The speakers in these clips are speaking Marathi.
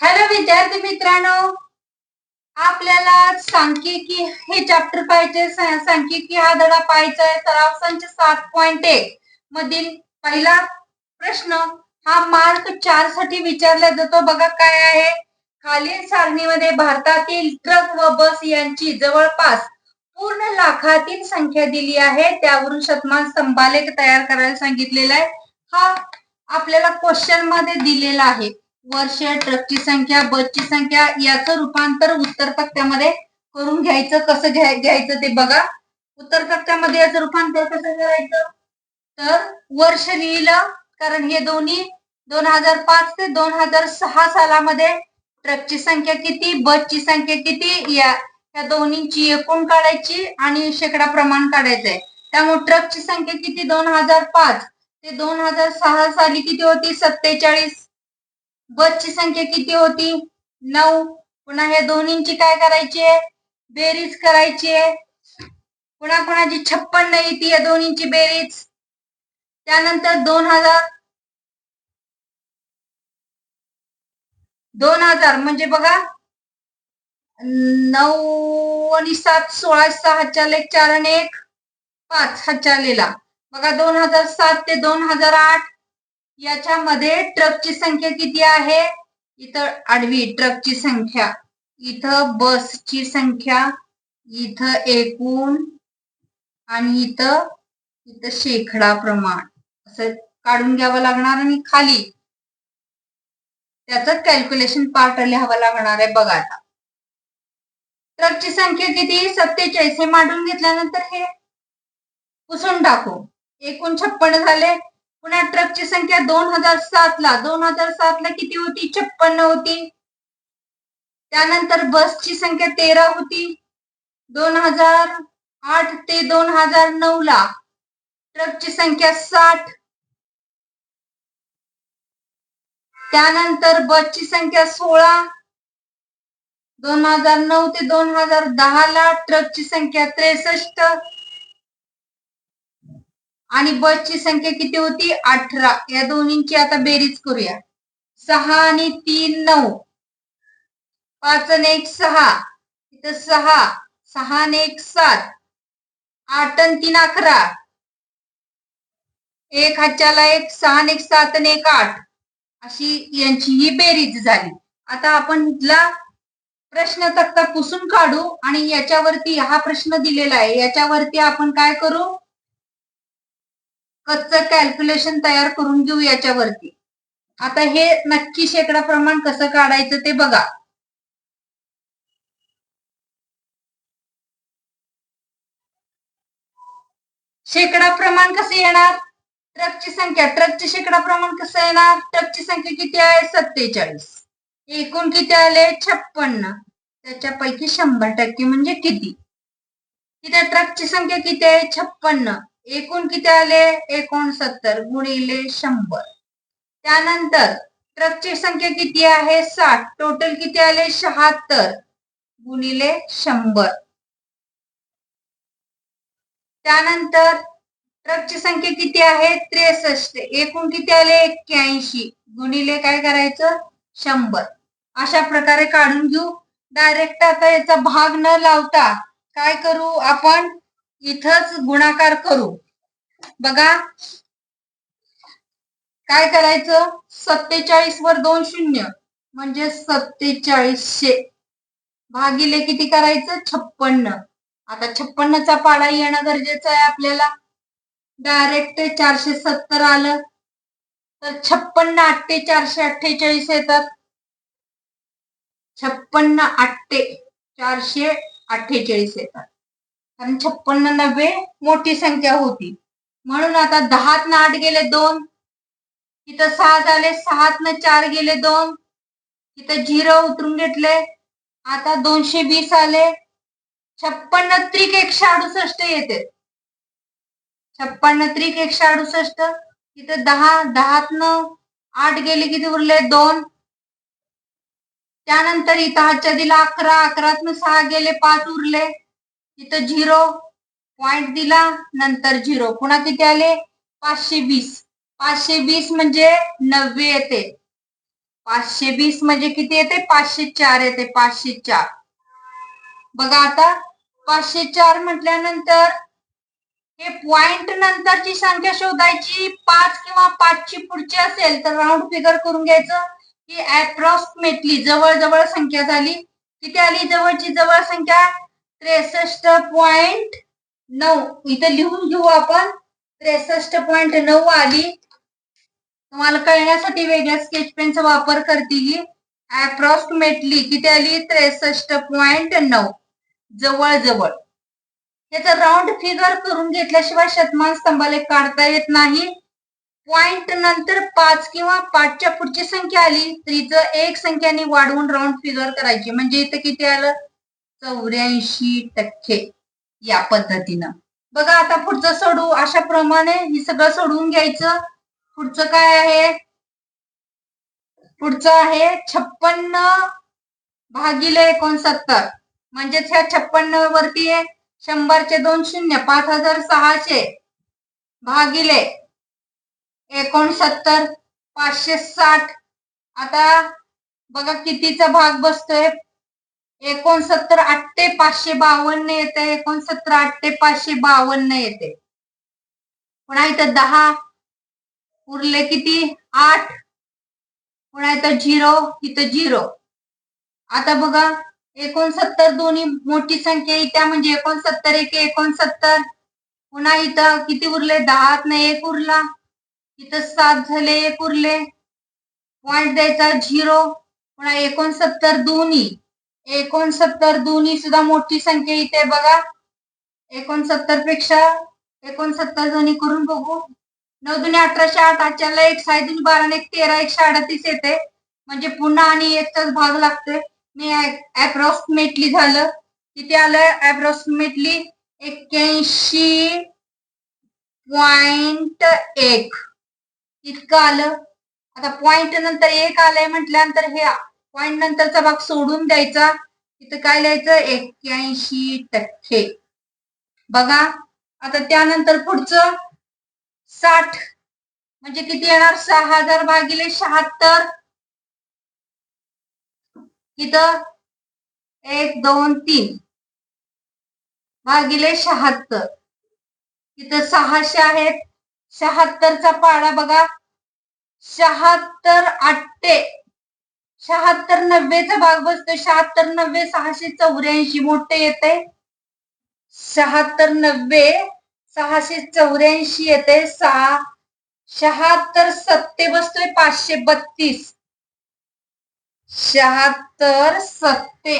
हॅलो विद्यार्थी मित्रांनो आपल्याला सांख्यिकी हे चॅप्टर पाहिजे सांख्यिकी हा धडा पाहायचा आहे. सराव संच सात पॉइंट एक मधील पहिला प्रश्न हा मार्क चारसाठी विचारला जातो. बघा काय आहे. खालील सारणीमध्ये भारतातील ट्रक व बस यांची जवळपास पूर्ण लाखातील संख्या दिली आहे. त्यावरून शतमान स्तंभालेख तयार करायला सांगितलेला आहे. हा आपल्याला क्वेश्चनमध्ये दिलेला आहे. वर्ष ट्रकची संख्या बसची संख्या याचं रूपांतर उत्तर तक्त्यामध्ये करून घ्यायचं. कसं घ्याय घ्यायचं ते बघा. उत्तर तक्त्यामध्ये याचं रूपांतर कसं करायचं? तर वर्ष लिहिलं कारण हे दोन्ही दोन हजार पाच ते दोन हजार सहा सालामध्ये ट्रकची संख्या किती बसची संख्या किती या या दोन्हीची एकूण काढायची आणि शेकडा प्रमाण काढायचंय. त्यामुळे ट्रकची संख्या किती? दोन हजार पाच. ते दोन हजार सहा साली किती होती? सत्तेचाळीस. बसची संख्या किती होती? नऊ. पुन्हा ह्या दोन्हींची काय करायची आहे? बेरीज करायची आहे. पुन्हा कोणाची छप्पन्न येते या दोन्हींची बेरीज? त्यानंतर दोन हजार दोन हजार म्हणजे बघा. नऊ आणि सात सोळा सहा चार एक चार आणि एक पाच हा आलेला बघा दोन हजार सात ते दोन हजार आठ. याच्यामध्ये ट्रकची संख्या किती आहे? इथं आडवी ट्रकची संख्या. इथं बसची संख्या इथं एकूण आणि इथं इथं शेकडा प्रमाण. असं काढून घ्यावं लागणार आणि खाली. त्याच कॅल्क्युलेशन पार्ट लिहावं लागणार आहे बघा आता. ट्रकची संख्या किती? सत्तेचाळीस. हे मांडून घेतल्यानंतर हे पुसून टाकू. एकूण छप्पन झाले. पुन्हा ट्रकची संख्या दोन हजार सात ला. दोन हजार सात ला किती होती? छप्पन्न होती. त्यानंतर बसची संख्या तेरा होती. दोन हजार आठ ते दोन हजार नऊ ला. ट्रकची संख्या साठ. त्यानंतर बसची संख्या सोळा. दोन हजार नऊ ते दोन हजार दहा ला ट्रकची संख्या त्रेसष्ट. आणि बसची संख्या किती होती? अठरा. या दोन्हींची आता बेरीज करूया. सहा आणि तीन नऊ. पाच आणि एक सहा. इथं सहा. सहा आणि एक सात. आठ आणि तीन अकरा. एक हाच्याला एक सहा आणि एक सात आणि एक आठ. अशी यांची ही बेरीज झाली. आता आपण प्रश्न तक्ता पुसून काढू आणि याच्यावरती हा प्रश्न दिलेला आहे. याच्यावरती आपण काय करू? कच्च कॅल्क्युलेशन तयार करून घेऊ याच्यावरती. आता हे नक्की शेकडा प्रमाण कसं काढायचं ते बघा. शेकडा प्रमाण कसं येणार? ट्रकची संख्या. ट्रकचे शेकडा प्रमाण कसं येणार? ट्रकची संख्या किती आहे? सत्तेचाळीस. एकूण किती आले? छप्पन्न. त्याच्यापैकी शंभर टक्के म्हणजे किती? तिथे ट्रकची संख्या किती आहे? छप्पन्न. एकूण किती आले? एकोणसत्तर गुणिले शंभर. त्यानंतर ट्रकची संख्या किती आहे? साठ. टोटल किती आले? शहात्तर गुणिले शंभर. त्यानंतर ट्रकची संख्या किती आहे? त्रेसष्ट. एकूण किती आले? एक्क्याऐंशी गुणिले काय करायचं? शंभर. अशा प्रकारे काढून घेऊ. डायरेक्ट आता याचा भाग न लावता काय करू आपण? इथंच गुणाकार करू. बघा. काय करायचं? सत्तेचाळीस वर दोन शून्य. म्हणजे सत्तेचाळीसशे. भागिले किती करायचं? छप्पन्न. आता छप्पन्नचा पाडा येणं गरजेचं आहे आपल्याला. डायरेक्ट चारशे सत्तर आलं. तर छप्पन्न आठ्ठे चारशे अठ्ठेचाळीस येतात. छप्पन्न आठ्ठे चारशे अठ्ठेचाळीस येतात. कारण छप्पन्न नव्वे मोठी संख्या होती. म्हणून आता दहात न आठ गेले दोन इथं सहा झाले सहात न चार गेले दोन इथं झिरो उतरून घेतले आता दोनशे वीस आले. छप्पन्न त्रिक एकशे अडुसष्ट येते. छप्पन्न त्रिक एकशे अडुसष्ट इथं दहा दहात न आठ गेले किती उरले? दोन. त्यानंतर इथं हातच्या दिला अकरा अकरात सहा गेले पाच उरले. तिथं झिरो पॉइंट दिला नंतर झिरो. पुन्हा किती आले? पाचशे वीस. पाचशे वीस म्हणजे नव्वे येते. पाचशे वीस म्हणजे किती येते? पाचशे चार येते. पाचशे चार. बघा आता पाचशे चार म्हटल्यानंतर हे पॉइंट नंतरची संख्या शोधायची. पाच किंवा पाचची पुढची असेल तर राऊंड फिगर करून घ्यायचं. की अप्रॉक्सिमेटली जवळजवळ संख्या झाली. किती आली? जवळची जवळ संख्या त्रेसष्ट पॉइंट नऊ. इथं लिहून घेऊ आपण. त्रेसष्ट पॉइंट नऊ आली. तुम्हाला कळण्यासाठी वेगळ्या स्केच पेनचा वापर करते की अप्रॉक्सिमेटली किती आली? त्रेसष्ट पॉइंट नऊ. जवळ जवळ याचा राऊंड फिगर करून घेतल्याशिवाय शतमान स्तंभाले काढता येत नाही. पॉइंट नंतर पाच किंवा पाचच्या पुढची संख्या आली. तर इथं एक संख्याने वाढवून राऊंड फिगर करायची. म्हणजे इथं किती आलं? चौऱ्याऐंशी टक्के या पद्धतीनं. बघा आता पुढचं सोडू. अशा प्रमाणे हे सगळं सोडवून घ्यायचं. पुढचं काय आहे? पुढचं आहे छप्पन्न भागिले एकोणसत्तर. म्हणजेच ह्या छप्पन्न वरती आहे. शंभरचे दोन शून्य पाच हजार सहाशे भागिले एकोणसत्तर पाचशे साठ. आता बघा कितीचा भाग बसतोय. एकोणसत्तर आठटे पाचशे बावन्न येते एकोणसत्तर आठटे पाचशे बावन्न येते. पुन्हा इथं दहा उरले किती? आठ. पुन्हा इथं झिरो इथं झिरो. आता बघा एकोणसत्तर दोन्ही मोठी संख्या येत्या म्हणजे एकोणसत्तर एक एकोणसत्तर. पुन्हा इथं किती उरले? दहात न एक उरला. इथं सात झाले एक उरले. पॉइंट द्यायचा झिरो. पुन्हा एकोणसत्तर दोन्ही. एकोणसत्तर दोन्ही सुद्धा मोठी संख्या इथे बघा. एकोणसत्तरपेक्षा एकोणसत्तर दोन्ही करून बघू. नऊ दुने अठराशे आठ आजच्याला एक साय दुनी बारा एक तेरा एकशे अडतीस येते. म्हणजे पुन्हा आणि एकचाच भाग लागतोय मी अप्रॉक्सिमेटली झालं. किती आलं अप्रॉक्सिमेटली एक्क्याऐंशी पॉइंट एक. इतकं आलं. आता पॉइंट नंतर एक आलंय म्हटल्यानंतर हे पॉईंट नंतरचा भाग सोडून द्यायचा. तिथं काय लिहायचं? एक्क्याऐंशी टक्के. बघा आता त्यानंतर पुढचं. साठ म्हणजे किती येणार? सहा हजार भागिले शहात्तर. इथं एक दोन तीन. भागिले शहात्तर. इथं सहाशे आहेत. शहात्तरचा पाडा बघा. शहात्तर आठटे शहात्तर नव्वेचा भाग बसतो शहात्तर नव्वे सहाशे चौऱ्याऐंशी मोठे येते शहात्तर नव्वे सहाशे चौऱ्याऐंशी येते सहा शहात्तर सत्ते बसतोय पाचशे बत्तीस. शहात्तर सत्ते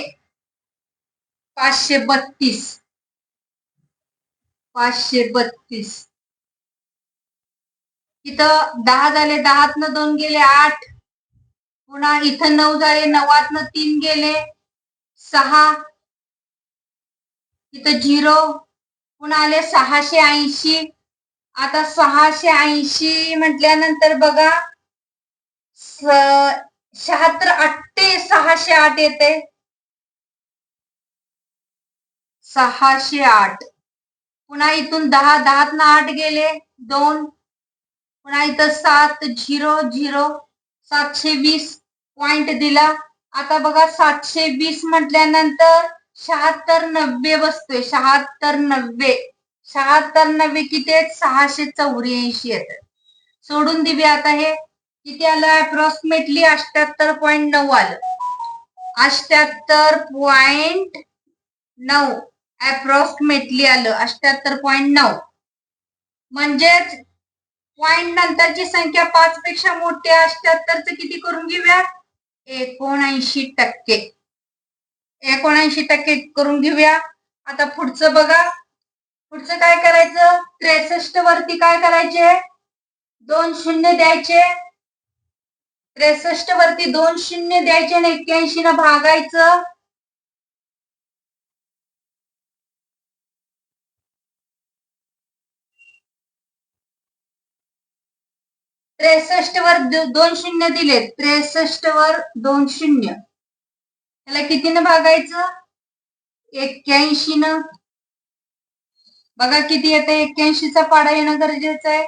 पाचशे बत्तीस. पाचशे बत्तीस. इथं दहा झाले दहातनं दोन गेले आठ. पुन्हा इथं नऊ झाले नवातनं तीन गेले सहा इथं झिरो पुन्हा आले सहाशे ऐंशी. आता सहाशे ऐंशी म्हटल्यानंतर बघा शहात्तर आठटे सहाशे आठ येते. सहाशे आठ. पुन्हा इथून दहा दहात ना आठ गेले दोन. पुन्हा इथं सात झिरो झिरो सातशे वीस. पॉइंट दिला. आता बघा सातशे वीस म्हटल्यानंतर शहात्तर नव्वे बसतोय. शहात्तर नव्वे. शहात्तर नव्वे किती आहेत? सहाशे चौऱ्याऐंशी येतात सोडून दिवे आता हे. किती आलं? अप्रॉक्सिमेटली अष्ट्याहत्तर पॉइंट नऊ आलं. अष्ट्याहत्तर पॉइंट नऊ. अप्रॉक्सिमेटली आलं. अष्ट्याहत्तर पॉइंट नऊ. म्हणजेच पॉइंट नंतरची संख्या पाच पेक्षा मोठी अष्ट्याहत्तरच किती करून घेऊया एकोणऐंशी टक्के. एकोणऐंशी टक्के करून घेऊया. आता पुढचं बघा. पुढचं काय करायचं? त्रेसष्ट वरती काय करायचे? दोन शून्य द्यायचे. त्रेसष्ट वरती दोन शून्य द्यायचे आणि एक्क्याऐंशी न भागायचं. त्रेसष्ट वर दोन शून्य दिले त्रेसष्ट वर दोन शून्य. त्याला कितीनं भागायचं? एक्क्याऐंशी न. बघा किती येते. एक्क्याऐंशीचा पाडा येणं गरजेचं आहे.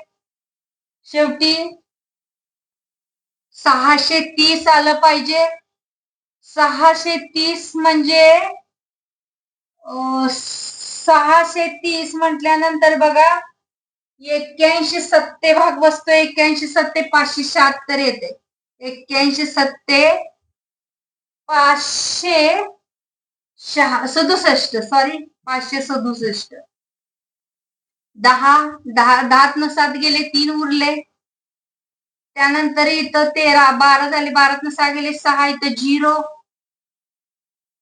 शेवटी सहाशे तीस आलं पाहिजे. सहाशे तीस म्हणजे सहाशे तीस म्हटल्यानंतर बघा एक्क्याऐंशी सत्ते भाग बसतो एक्क्याऐंशी सत्ते पाचशे शहात्तर येते. एक्क्याऐंशी सत्ते पाचशे शहा सदुसष्ट सॉरी पाचशे सदुसष्ट. दहा दहा दहात सात गेले तीन उरले. त्यानंतर इथं तेरा बारा झाले बारात सहा गेले सहा इथं झिरो.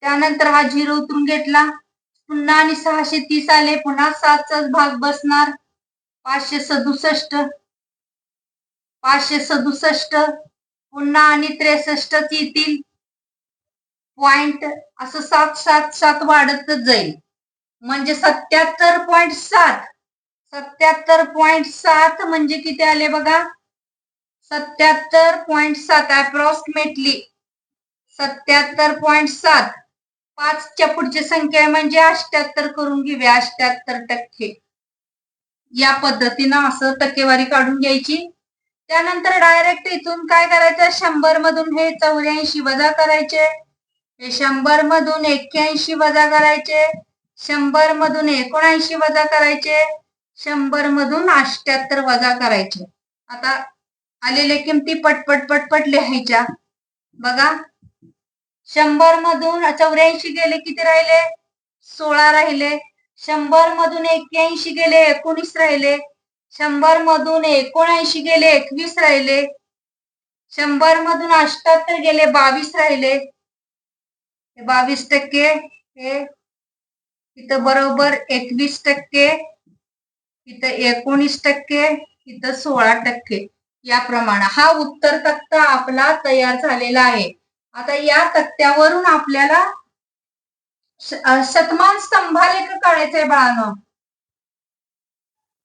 त्यानंतर हा झिरो उतरून घेतला. पुन्हा आणि सहाशे तीस आले पुन्हा सातचाच भाग बसणार. पाचशे सदुसष्ट. पाचशे सदुसष्ट. पुन्हा आणि त्रेसष्ट येतील. पॉइंट असं सात सात सात वाढतच जाईल. म्हणजे सत्याहत्तर पॉइंट सात. सत्याहत्तर पॉइंट सात म्हणजे किती आले बघा? सत्याहत्तर पॉइंट सात अप्रॉक्सिमेटली सत्याहत्तर पॉइंट सात. पाचच्या पुढची संख्या आहे म्हणजे अष्ट्याहत्तर करून घेऊया. अष्ट्याहत्तर टक्के. या पद्धतीनं असं टक्केवारी काढून घ्यायची. त्यानंतर डायरेक्ट इथून काय करायचं? शंभर मधून हे चौऱ्याऐंशी वजा करायचे. हे शंभर मधून एक्क्याऐंशी वजा करायचे. शंभर मधून एकोणऐंशी वजा करायचे. शंभर मधून अष्ट्याहत्तर वजा करायचे. आता आलेल्या किमती पटपट पटपट लिहायच्या. बघा. शंभर मधून चौऱ्याऐंशी गेले किती राहिले? सोळा राहिले. शंभर मधून एक्क्याऐंशी गेले एकोणीस राहिले. शंभर मधून एकोणऐंशी गेले एकवीस राहिले. शंभर मधून अष्ट्याहत्तर गेले बावीस राहिले. हे बावीस टक्के हे इथं बरोबर एकवीस टक्के इथं एकोणीस टक्के इथं सोळा टक्के. याप्रमाणे हा उत्तर तक्ता आपला तयार झालेला आहे. आता या तक्त्यावरून आपल्याला शतमान स्तंभालेख काढायचंय बाळानं.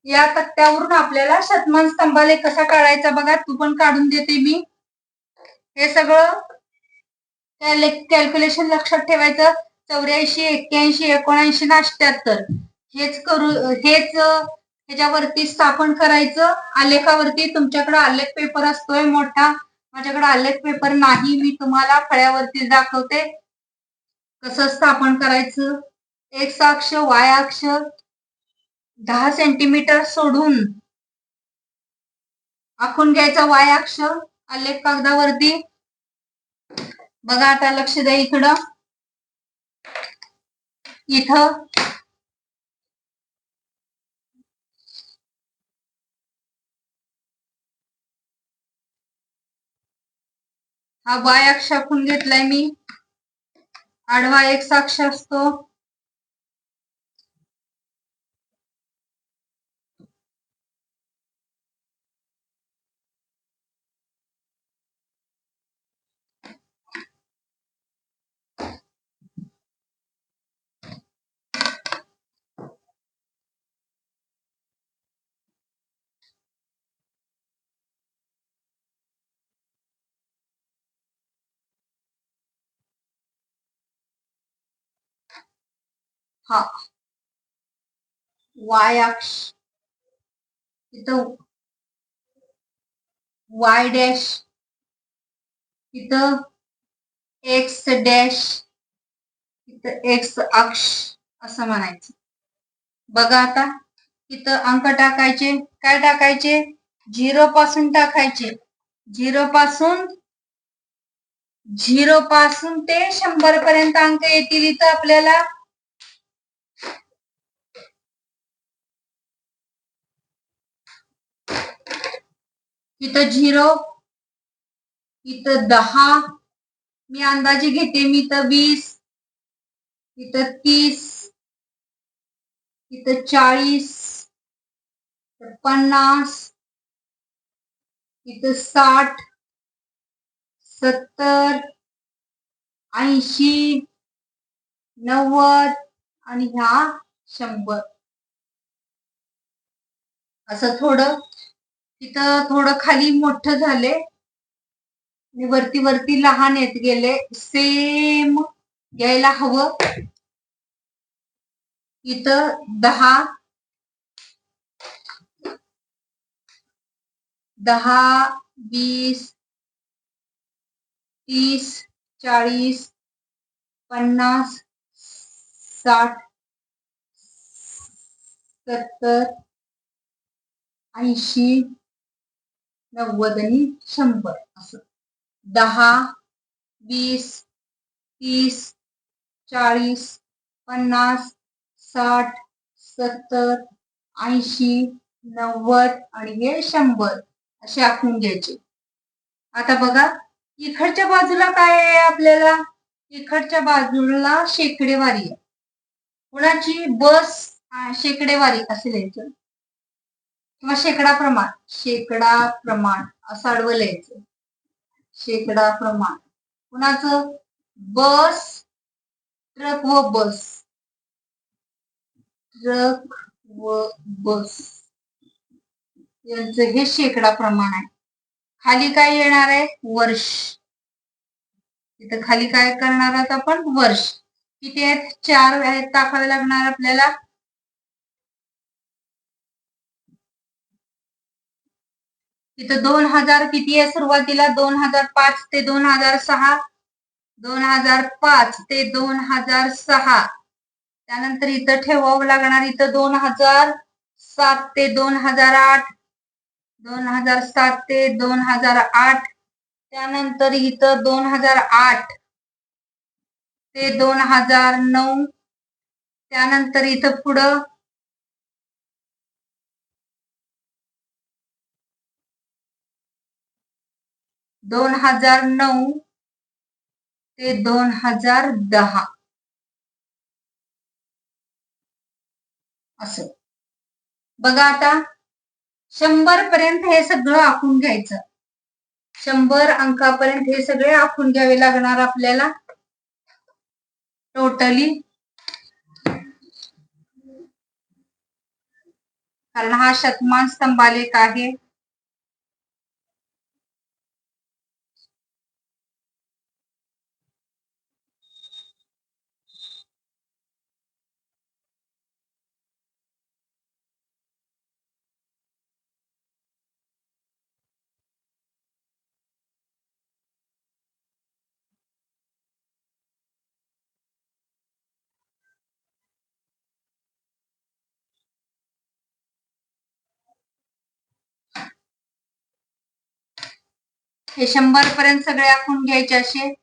या तक्त्यावरून आपल्याला शतमान स्तंभालेख कसा काढायचा बघा तू पण काढून देते मी. हे सगळं कॅल्क्युलेशन लक्षात ठेवायचं. चौऱ्याऐंशी एक्क्याऐंशी एकोणऐंशी ना अष्ट्याहत्तर हेच करू हेच ह्याच्यावरती स्थापन करायचं. आलेखावरती तुमच्याकडे आलेख पेपर असतोय मोठा. माझ्याकडे आलेख पेपर नाही. मी तुम्हाला फळ्यावरती दाखवते. कसं स्थापन करायचं? एक्स अक्ष वाय अक्ष दहा सेंटीमीटर सोडून आखून घ्यायचा वाय अक्ष आलेख कागदावरती. बघा आता लक्ष द्या इकडं. इथं. हा वाय अक्ष आखून घेतलाय मी. आडवा एक साक्ष असतो. हा. वाय अक्ष. इथं वाय डॅश इथं एक्स डॅश इथं एक्स अक्ष असं म्हणायचं. बघा आता. इथं अंक टाकायचे. काय टाकायचे? झिरो पासून टाकायचे. झिरो पासून झिरो पासून ते शंभर पर्यंत अंक येतील इथं आपल्याला. इथं झिरो इथं दहा मी अंदाजे घेते मी तर वीस इथं तीस इथं चाळीस पन्नास इथं साठ सत्तर ऐंशी नव्वद आणि ह्या शंभर. असं थोडं तिथं थोडं खाली मोठं झाले. आणि वरती वरती लहान येत गेले. सेम यायला हवं. इथं दहा. दहा वीस तीस चाळीस पन्नास साठ सत्तर ऐंशी नव्वद आणि शंभर असं. दहा वीस तीस चाळीस पन्नास साठ सत्तर ऐंशी नव्वद आणि हे शंभर असे आखून घ्यायचे. आता बघा इकडच्या बाजूला काय आहे आपल्याला? इकडच्या बाजूला शेकडेवारी आहे. कुणाची? बस शेकडेवारी असेल लिहायचं. किंवा शेकडा प्रमाण शेकडा प्रमाण असं आडवं लिहायचं. शेकडा प्रमाण. कुणाचं? बस ट्रक व बस. ट्रक व बस. यांचं हे शेकडा प्रमाण आहे. खाली काय येणार आहे? वर्ष. इथं खाली काय करणार आहोत आपण? वर्ष. किती आहेत? चार आहेत टाकावे लागणार आपल्याला. इथं दोन हजार किती आहे सुरुवातीला दोन हजार पाच ते दोन हजार सहा दोन हजार पाच ते दोन हजार सहा त्यानंतर इथं ठेवावं लागणार इथं दोन हजार सात ते दोन हजार आठ दोन हजार सात ते दोन हजार आठ त्यानंतर इथं दोन हजार आठ ते दोन हजार नऊ त्यानंतर इथं पुढं दोन हजार नऊ ते दोन हजार दहा. असं. बघा आता शंभर पर्यंत हे सगळं आखून घ्यायचं. शंभर अंकापर्यंत हे सगळे आखून घ्यावे लागणार आपल्याला. टोटली कारण हा शतमान स्तंभालेख आहे. हे शंभर पर्यंत सगळे आखून घ्यायचे असे?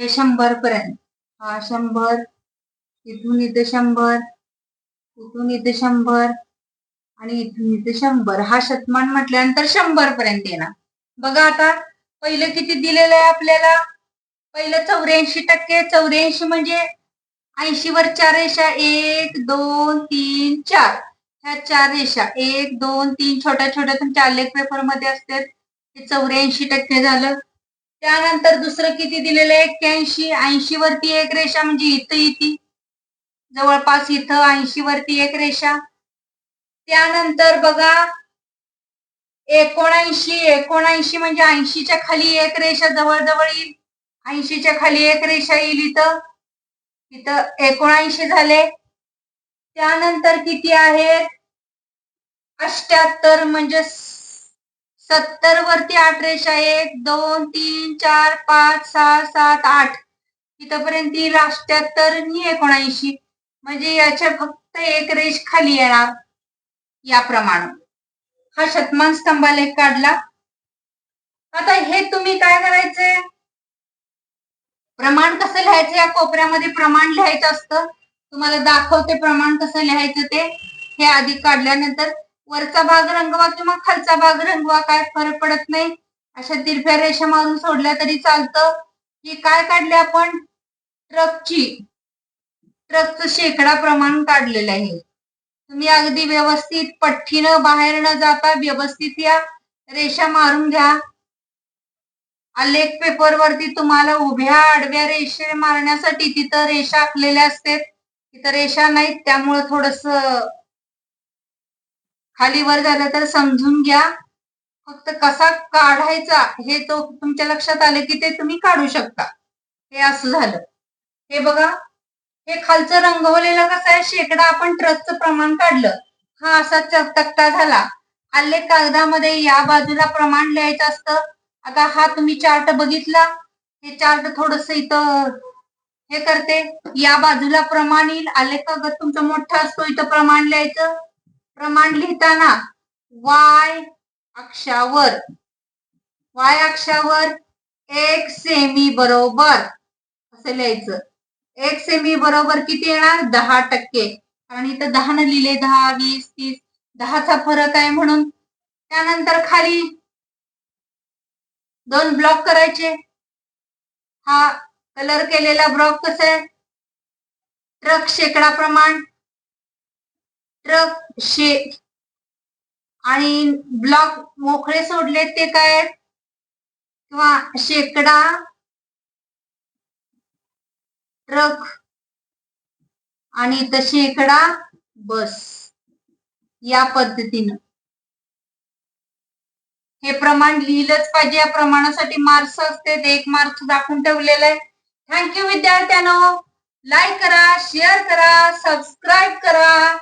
हे शंभर पर्यंत. हा शंभर इथून इथे शंभर इथून इथे शंभर आणि इथून इथे शंभर. हा शतमान म्हटल्यानंतर शंभर पर्यंत येणार. बघा आता पहिलं किती दिलेलं आहे आपल्याला? पहिलं चौऱ्याऐंशी टक्के. चौऱ्याऐंशी म्हणजे ऐंशी वर चार रेषा. एक दोन तीन चार. ह्या चार रेषा. एक दोन तीन छोट्या छोट्या तुमच्या आलेख पेपरमध्ये असतात. हे चौऱ्याऐंशी टक्के झालं. त्यानंतर दुसरं किती दिलेलं आहे? एक्क्याऐंशी. ऐंशी वरती एक रेषा म्हणजे इथं इथे जवळपास इथं ऐंशी वरती एक रेषा. त्यानंतर बघा एकोणऐंशी. एकोणऐंशी म्हणजे ऐंशीच्या खाली एक रेषा जवळजवळ येईल. ऐंशीच्या खाली एक रेषा येईल इथं. इथं एकोणऐंशी झाले. त्यानंतर किती आहेत? अष्ट्याहत्तर म्हणजे सत्तर वरती आठ रेषा एक दोन तीन चार पाच सहा सात आठ. इथपर्यंत येईल अष्ट्याहत्तर आणि एकोणऐंशी म्हणजे याच्या फक्त एक रेष खाली येणार. याप्रमाणे. हा शतमान स्तंभालेख काढला. आता हे तुम्ही काय करायचंय प्रमाण कसं लिहायचं? या कोपऱ्यामध्ये प्रमाण लिहायचं असतं. तुम्हाला दाखवते प्रमाण कसं लिहायचं ते. हे आधी काढल्यानंतर वरचा भाग रंगवा किंवा खालचा भाग रंगवा काय फरक पडत नाही. अशा तिरफ्या रेषा मारून सोडल्या तरी चालतं. की काय काढले आपण? ट्रकची ट्रकचं शेकडा प्रमाण काढलेलं आहे. तुम्ही अगदी व्यवस्थित पठ्ठीनं बाहेर न जाता व्यवस्थित या. रेषा मारून घ्या. आलेख पेपर वरती तुम्हाला उभ्या आडव्या रेषे मारण्यासाठी तिथं रेषा आखलेल्या असते तिथं रेषा नाहीत त्यामुळं थोडस खाली वर झालं तर समजून घ्या. फक्त कसा काढायचा हे तो तुमच्या लक्षात आले की ते तुम्ही काढू शकता. हे असं झालं. हे बघा. हे खालचं रंगवलेलं कसं आहे? शेकडा आपण ट्रकचं प्रमाण काढलं. हा असा तक्ता झाला. आलेख कागदामध्ये या बाजूला प्रमाण लिहायचं असतं. आता हा तुम्ही चार्ट बघितला. हे चार्ट थोडस इथं हे करते. या बाजूला प्रमाण येईल. आलेख कागद तुमचा मोठा असतो इथं प्रमाण लिहायचं. प्रमाण लिहिताना वाय अक्षावर वाय अक्षावर एक सेमी बरोबर असं लिहायचं. एक सेमी बरोबर किती येणार? दहा टक्के. कारण इथं दहा न लिहिले दहा वीस तीस दहाचा फरक आहे म्हणून. त्यानंतर खाली दोन ब्लॉक करायचे. हा कलर केलेला ब्लॉक कसा आहे? ट्रक शेकडा प्रमाण. ट्रक शे आणि ब्लॉक मोकळे सोडले ते काय? किंवा शेकडा ट्रक आणि इथं शेकडा बस या पद्धतीनं. हे प्रमाण लिहिलंच पाहिजे या प्रमाणासाठी मार्क्स असते ते एक मार्क्स दाखवून ठेवलेलं आहे. थँक्यू विद्यार्थ्यांनो. लाईक करा शेअर करा सबस्क्राईब करा.